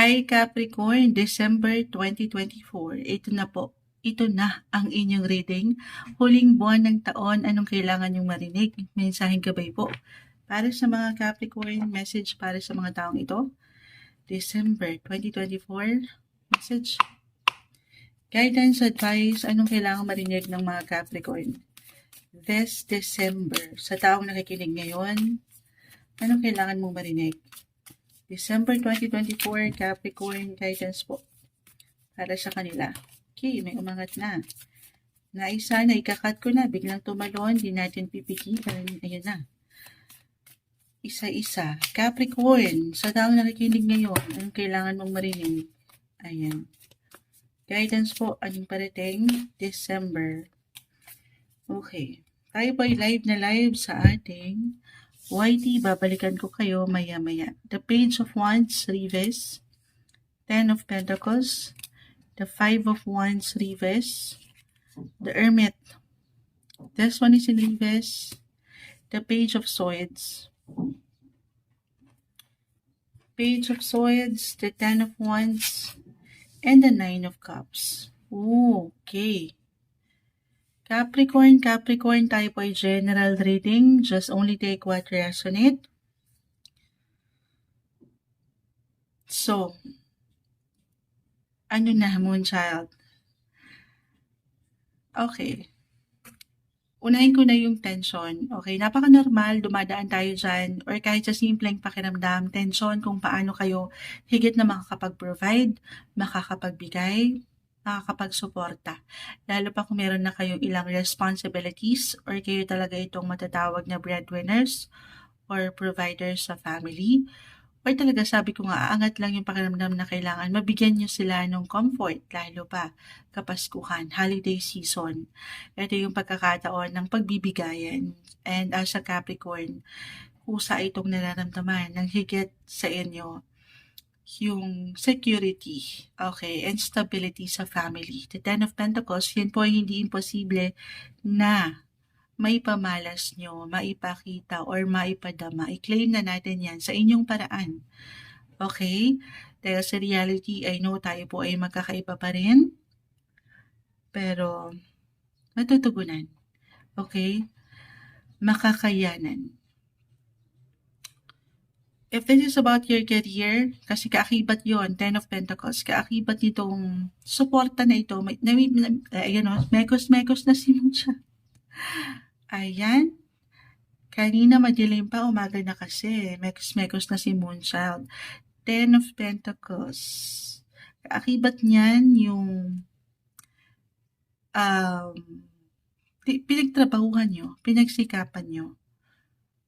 Hi Capricorn, December 2024. Ito na po. Ito na ang inyong reading. Huling buwan ng taon, anong kailangan nyong marinig? Mensaheng gabay po. Para sa mga Capricorn, message para sa mga taong ito. December 2024, message. Guidance, advice, anong kailangan marinig ng mga Capricorn? This December, sa taong nakikinig ngayon, anong kailangan mong marinig? December 2024, Capricorn guidance po para sa kanila. Okay, may umangat na. Naisa na, ikakat ko na, biglang tumalon, di natin pipigilan. Ayan na. Isa-isa. Capricorn, sa taong nakikinig ngayon, anong kailangan mong marinig? Ayan. Guidance po, anong parating? December. Okay. Tayo po ay live na live sa ating YT, babalikan ko kayo maya-maya. The Page of Wands, Reverse. Ten of Pentacles. The Five of Wands, Reverse. The Hermit. This one is in reverse. The Page of Swords. Page of Swords, the Ten of Wands, and the Nine of Cups. Ooh, okay. Capricorn, Capricorn, tayo po general reading. Just only take what resonate. So, ano na, Moonchild? Okay. Unahin ko na yung tension. Okay, napaka-normal, dumadaan tayo dyan. Or kahit sa simpleng pakiramdam, tension kung paano kayo higit na makakapag-provide, makakapagbigay, nakakapagsuporta. Lalo pa kung meron na kayong ilang responsibilities or kayo talaga itong matatawag na breadwinners or providers sa family. Or talaga sabi ko nga, aangat lang yung pakiramdam na kailangan mabigyan nyo sila ng comfort, lalo pa kapaskuhan, holiday season. Ito yung pagkakataon ng pagbibigayan. And as a Capricorn, kusa itong nararamdaman ng higit sa inyo yung security, okay, and stability sa family. The Ten of Pentacles, yan po ay hindi imposible na maipamalas nyo, maipakita, or maipadama. I-claim na natin yan sa inyong paraan. Okay? Dahil sa reality, I know tayo po ay magkakaiba pa rin. Pero, matutugunan. Okay? Makakayanan if this is about your career, kasi kaakibat yon Ten of Pentacles, kaakibat nitong suporta na ito, may, na, na, ayan o, mekos-mekos na si siya. Ayan. Kanina madilim pa, umaga na kasi. Mekos-mekos na si Moonchild. Ten of Pentacles. Kaakibat niyan yung um, pinagtrabahuhan nyo, pinagsikapan nyo.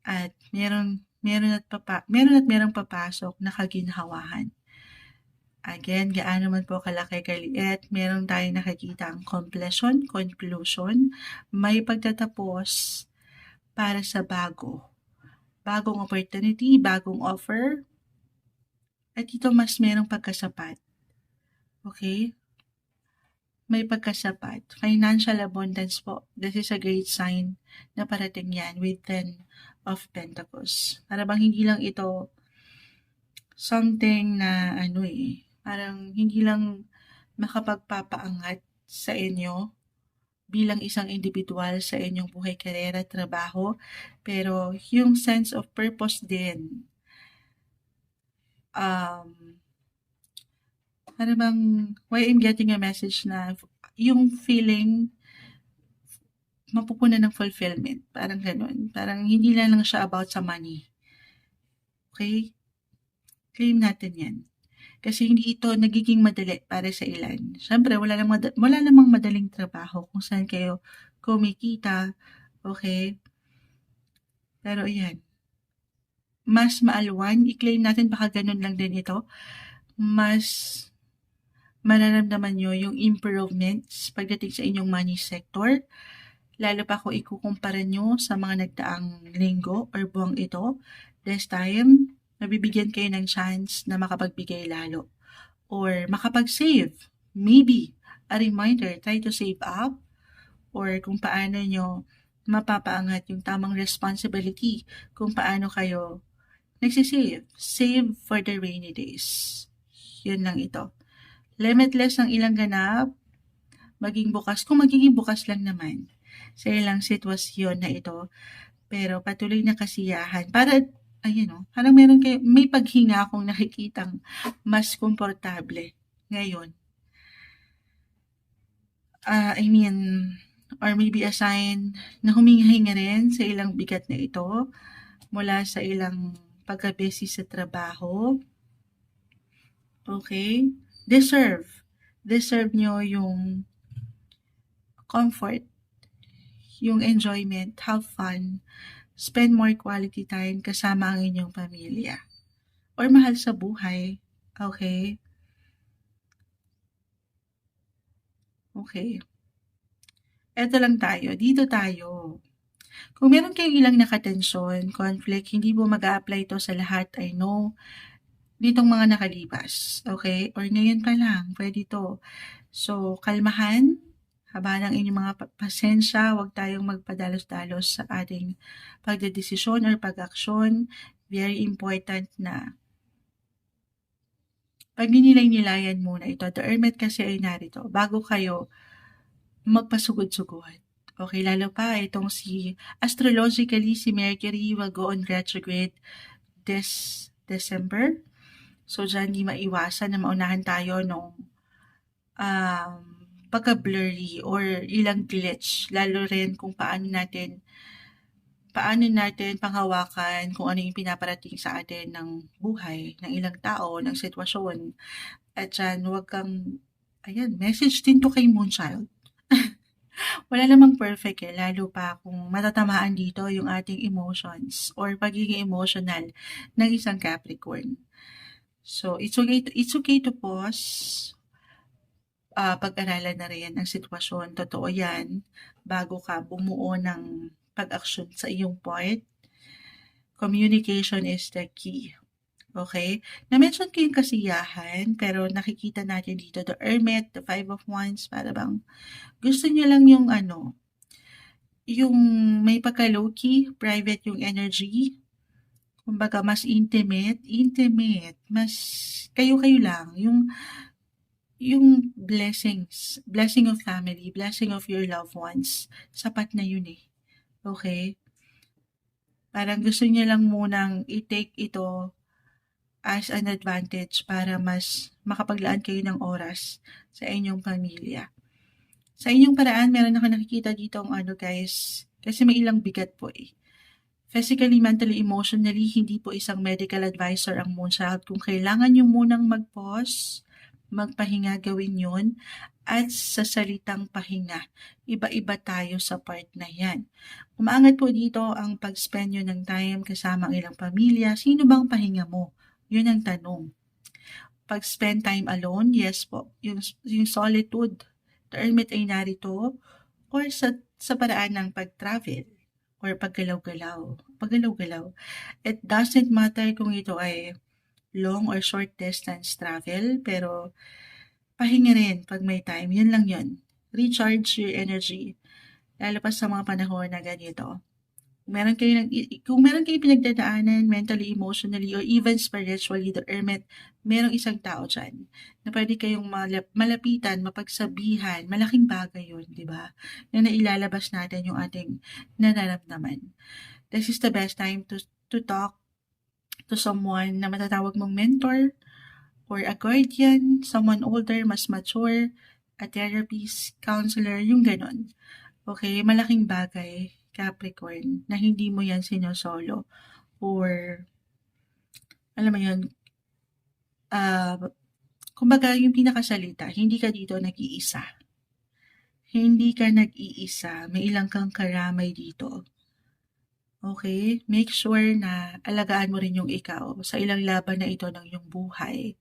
At meron meron at papa, meron at merong papasok na kaginhawahan. Again, gaano man po kalaki kaliit, meron tayong nakikita ang completion, conclusion, may pagtatapos para sa bago. Bagong opportunity, bagong offer, at ito mas merong pagkasapat. Okay? May pagkasapat. Financial abundance po. This is a great sign na parating yan with 10 of Pentacles. Para bang hindi lang ito something na ano eh, parang hindi lang makapagpapaangat sa inyo bilang isang individual sa inyong buhay, karera, trabaho, pero yung sense of purpose din. Um, para bang, why I'm getting a message na yung feeling mapupunan ng fulfillment. Parang ganun. Parang hindi lang lang siya about sa money. Okay? Claim natin yan. Kasi hindi ito nagiging madali para sa ilan. Siyempre, wala, namang, wala namang madaling trabaho kung saan kayo kumikita. Okay? Pero yan. Mas maalwan, i-claim natin baka ganun lang din ito. Mas manaramdaman nyo yung improvements pagdating sa inyong money sector lalo pa kung ikukumpara nyo sa mga nagdaang linggo or buwang ito, this time, nabibigyan kayo ng chance na makapagbigay lalo or makapag-save. Maybe, a reminder, try to save up or kung paano nyo mapapaangat yung tamang responsibility kung paano kayo nagsisave. Save for the rainy days. Yun lang ito. Limitless ang ilang ganap, maging bukas, kung magiging bukas lang naman sa ilang sitwasyon na ito. Pero patuloy na kasiyahan. Para, ayun o, parang meron kayo, may paghinga akong nakikitang mas komportable ngayon. Ah, I mean, or maybe a sign na huminga-hinga rin sa ilang bigat na ito mula sa ilang pagka-busy sa trabaho. Okay? Deserve. Deserve nyo yung comfort, yung enjoyment, have fun, spend more quality time kasama ang inyong pamilya. Or mahal sa buhay. Okay? Okay. Eto lang tayo. Dito tayo. Kung meron kayong ilang nakatensyon, conflict, hindi mo mag apply to sa lahat, I know. Ditong mga nakalipas. Okay? Or ngayon pa lang, pwede to. So, kalmahan. Haba ng inyong mga pa- pasensya, huwag tayong magpadalos-dalos sa ating pagdedesisyon or pag-aksyon. Very important na pag ninilay-nilayan muna ito, the hermit kasi ay narito, bago kayo magpasugod-sugod. Okay, lalo pa itong si, astrologically, si Mercury will go on retrograde this December. So, dyan di maiwasan na maunahan tayo nung um, pagka-blurry or ilang glitch, lalo rin kung paano natin paano natin panghawakan kung ano yung pinaparating sa atin ng buhay, ng ilang tao, ng sitwasyon. At dyan, huwag kang, ayan, message din to kay Moonchild. Wala namang perfect eh, lalo pa kung matatamaan dito yung ating emotions or pagiging emotional ng isang Capricorn. So, it's okay to, it's okay to pause, ah, pag-aralan na rin ang sitwasyon, totoo yan, bago ka bumuo ng pag-aksyon sa iyong part. Communication is the key. Okay? Na-mention ko yung kasiyahan, pero nakikita natin dito, the Hermit, the Five of Wands, para bang gusto niya lang yung ano, yung may pagka-low-key, private yung energy. Kumbaga, mas intimate, intimate, mas kayo-kayo lang. Yung, yung blessings, blessing of family, blessing of your loved ones, sapat na yun eh. Okay? Parang gusto niya lang munang i-take ito as an advantage para mas makapaglaan kayo ng oras sa inyong pamilya. Sa inyong paraan, meron ako nakikita dito ang ano guys, kasi may ilang bigat po eh. Physically, mentally, emotionally, hindi po isang medical advisor ang Moonchild. Kung kailangan nyo munang mag-pause, magpahinga gawin yun, at sa salitang pahinga, iba-iba tayo sa part na yan. Umaangat po dito ang pag-spend ng time kasama ang ilang pamilya. Sino bang pahinga mo? Yun ang tanong. Pag-spend time alone, yes po. Yung, yung solitude, the hermit ay narito, or sa, sa paraan ng pag-travel, or paggalaw-galaw. Paggalaw-galaw. It doesn't matter kung ito ay long or short distance travel, pero pahinga rin pag may time. Yun lang yun. Recharge your energy. Lalo pa sa mga panahon na ganito. Meron kayo, nag, kung meron kayo pinagdadaanan mentally, emotionally, or even spiritually, the hermit, merong isang tao dyan na pwede kayong malap, malapitan, mapagsabihan, malaking bagay yun, di ba? Na nailalabas natin yung ating nararamdaman. This is the best time to, to talk to someone na matatawag mong mentor or a guardian, someone older, mas mature, a therapist, counselor, yung ganon. Okay, malaking bagay Capricorn, na hindi mo yan sinosolo or alam mo yun, uh, kumbaga yung pinakasalita, hindi ka dito nag-iisa. Hindi ka nag-iisa, may ilang kang karamay dito. Okay? Make sure na alagaan mo rin yung ikaw sa ilang laban na ito ng iyong buhay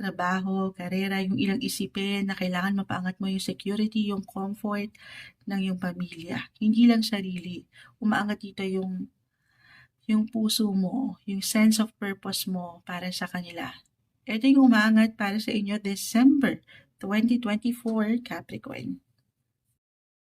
trabaho, karera, yung ilang isipin na kailangan mapaangat mo yung security, yung comfort ng iyong pamilya. Hindi lang sarili. Umaangat dito yung yung puso mo, yung sense of purpose mo para sa kanila. Ito yung umaangat para sa inyo December 2024 Capricorn.